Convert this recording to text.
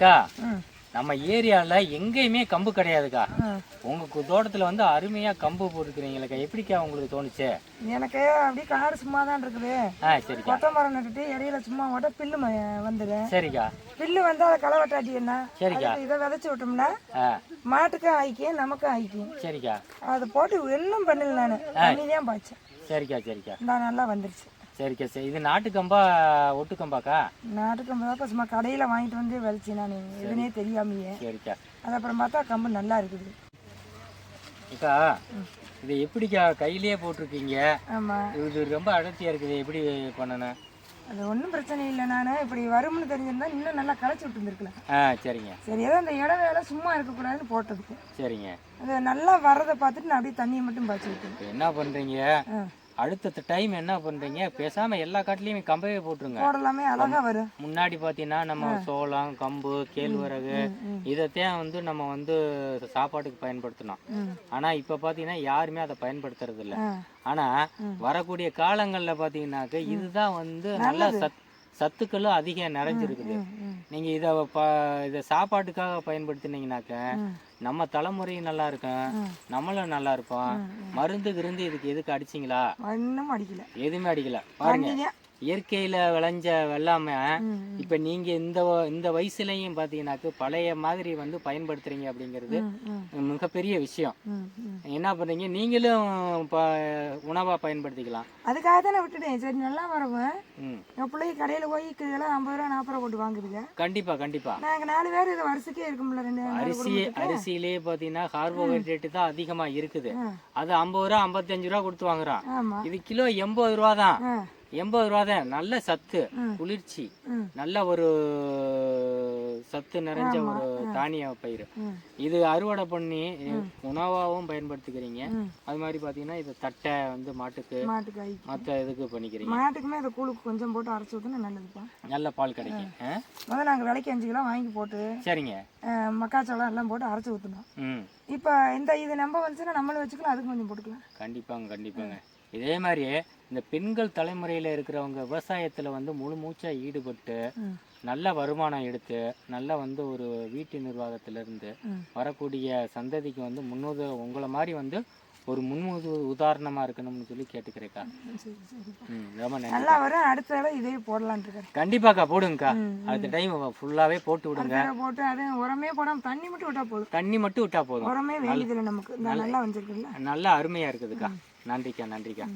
அக்கா நம்ம ஏரியால எங்கேயுமே கம்பு கிடையாதுக்கா. உங்க தோட்டத்துல வந்து அருமையா கம்பு போட்டுக்கிறீங்களக்கா. எப்படிக்கா உங்களுக்கு தோணுச்சு? எனக்கு அப்படியே காடு சும்மா தான் இருக்குது. ஆ சரிக்கா. கொத்த மரம் நட்டுட்டு இடையில சும்மா மட்டும் பில்லு வந்துடும் சரிக்கா. பில்லு வந்து அதை களை வெட்டாட்டி என்ன? சரிக்கா. இதை விதைச்சி விட்டோம்னா மாட்டுக்கும் ஆயிக்கும் நமக்கும் ஆயிக்கும். சரிக்கா. அதை போட்டு இன்னும் பண்ணல நான். தண்ணி தான் பாய்ச்சேன். சரிக்கா சரிக்கா. இந்த நல்லா வந்துருச்சு. சரிக்கா சரி. இது நாட்டு கம்பா ஒட்டு கம்பாக்கா நாட்டுக்கு தான் சும்மா கடையில் வாங்கிட்டு வந்து விதைச்சி நான். எதுனே தெரியாமையே. சரிக்கா. அது அப்புறம் பார்த்தா கம்பு நல்லா இருக்குது. அக்கா இது எப்படிக்கா கையிலேயே போட்டிருக்கீங்க? ஆமாம் இது ரொம்ப அடர்த்தியா இருக்குது. எப்படி பண்ணணும் அது ஒன்றும் பிரச்சனை இல்லை நான். இப்படி வரும்னு தெரிஞ்சிருந்தா இன்னும் நல்லா களைச்சி விட்டுருந்துருக்கலாம். ஆ சரிங்க. சரி ஏதோ அந்த இட வேலை சும்மா இருக்கக்கூடாதுன்னு போட்டதுக்கு. சரிங்க. அது நல்லா வர்றதை பார்த்துட்டு நான் அப்படியே தண்ணியை மட்டும் பாய்ச்சி விட்டேன் என்ன பண்றீங்க? ஆ. அடுத்த டைம் என்ன பண்றீங்க? பேசாம எல்லா காட்டுலயும் கம்பவே போட்டுருங்க. போடலாமே அழகா வரும். முன்னாடி பார்த்தீங்கன்னா நம்ம சோளம் கம்பு கேழ்வரகு இதைத்தான் வந்து நம்ம வந்து சாப்பாட்டுக்கு பயன்படுத்தினோம் ம். ஆனா இப்ப பாத்தீங்கன்னா யாருமே அதை பயன்படுத்துறது இல்ல ஆனா வரக்கூடிய காலங்கள்ல பாத்தீங்கன்னாக்க இதுதான் வந்து நல்ல சத் சத்துக்களும் அதிகம் நிறைஞ்சிருக்குது. நீங்க இத ப இதை சாப்பாட்டுக்காக பயன்படுத்தினீங்கனாக்க. நம்ம தலைமுறையும் நல்லா இருக்கும் நம்மளும் நல்லா இருப்போம். மருந்து கிருந்து இதுக்கு எதுக்கு அடிச்சிங்களா? அடிக்கல. எதுவுமே அடிக்கல. பாருங்க. இயற்கையில விளைஞ்ச வெள்ளாம இப்ப நீங்க இந்த இந்த வயசுலயும் பாத்தீங்கன்னாக்க பழைய மாதிரி வந்து பயன்படுத்துறீங்க அப்படிங்கிறது மிகப்பெரிய விஷயம். என்ன பண்றீங்க? நீங்களும் உணவா பயன்படுத்திக்கலாம். அதுக்காக தான் விட்டுட்டேன். சரி நல்லா வரவும் ம். என் பிள்ளைங்க கடையில் போய் கிலோ ஐம்பது ரூபா நாற்பது ரூபா போட்டு வாங்குதுங்க கண்டிப்பா கண்டிப்பா. நாங்கள் நாலு பேர் இது வருஷக்கே இருக்கும்ல ரெண்டு அரிசி. அரிசியிலே பாத்தீங்கன்னா கார்போஹைட்ரேட் தான் அதிகமா இருக்குது. அது ஐம்பது ரூபா ஐம்பத்தஞ்சு ரூபா கொடுத்து வாங்குறோம் ஆமா. இது கிலோ எண்பது ரூபா தான். எண்பது ரூபா தான். நல்ல சத்து. குளிர்ச்சி. நல்ல ஒரு சத்து நிறைஞ்ச ஒரு தானிய பயிர் இது அறுவடை பண்ணி உணவாகவும் பயன்படுத்திக்கிறீங்க. அது மாதிரி பார்த்தீங்கன்னா இது தட்டை வந்து மாட்டுக்கு மற்ற இதுக்கு பண்ணிக்கிறீங்க. மாட்டுக்குமே இந்த கூழுக்கு கொஞ்சம் போட்டு அரைச்சி ஊற்றினா நல்லதுப்பா. நல்ல பால் கிடைக்கும்? முதல்ல நாங்கள் விலைக்கு அஞ்சு கிலோ வாங்கி போட்டு சரிங்க. மக்காச்சோளம் எல்லாம் போட்டு அரைச்சி ஊற்றணும் இப்போ இந்த இது நம்ம வந்துச்சுன்னா நம்மளும் வச்சுக்கலாம் அதுக்கு கொஞ்சம் போட்டுக்கலாம். கண்டிப்பாங்க கண்டிப்பாங்க. இதே மாதிரி இந்த பெண்கள் தலைமுறையில் இருக்கிறவங்க விவசாயத்தில் வந்து முழு மூச்சாக ஈடுபட்டு நல்ல வருமானம் எடுத்து நல்ல வந்து ஒரு வீட்டு நிர்வாகத்திலிருந்து. வரக்கூடிய சந்ததிக்கு வந்து முன்னுத உங்களை மாதிரி வந்து ஒரு முன்முது உதாரணமாக இருக்கணும்னு சொல்லி கேட்டுக்கிறேக்கா ரொம்ப நல்லா வரும். அடுத்த தடவை இதே போடலான்ட்டு கண்டிப்பாக்கா போடுங்கக்கா. அடுத்த டைம் ஃபுல்லாகவே போட்டு விடுங்க. போட்டு அது உரமே போடாமல் தண்ணி மட்டும் விட்டா போதும். தண்ணி மட்டும் விட்டா போதும். உரமே வேண்டியதில்லை நமக்கு. நல்லா வந்துருக்குல்ல. நல்ல அருமையாக இருக்குதுக்கா. நன்றிக்கா நன்றிக்கா.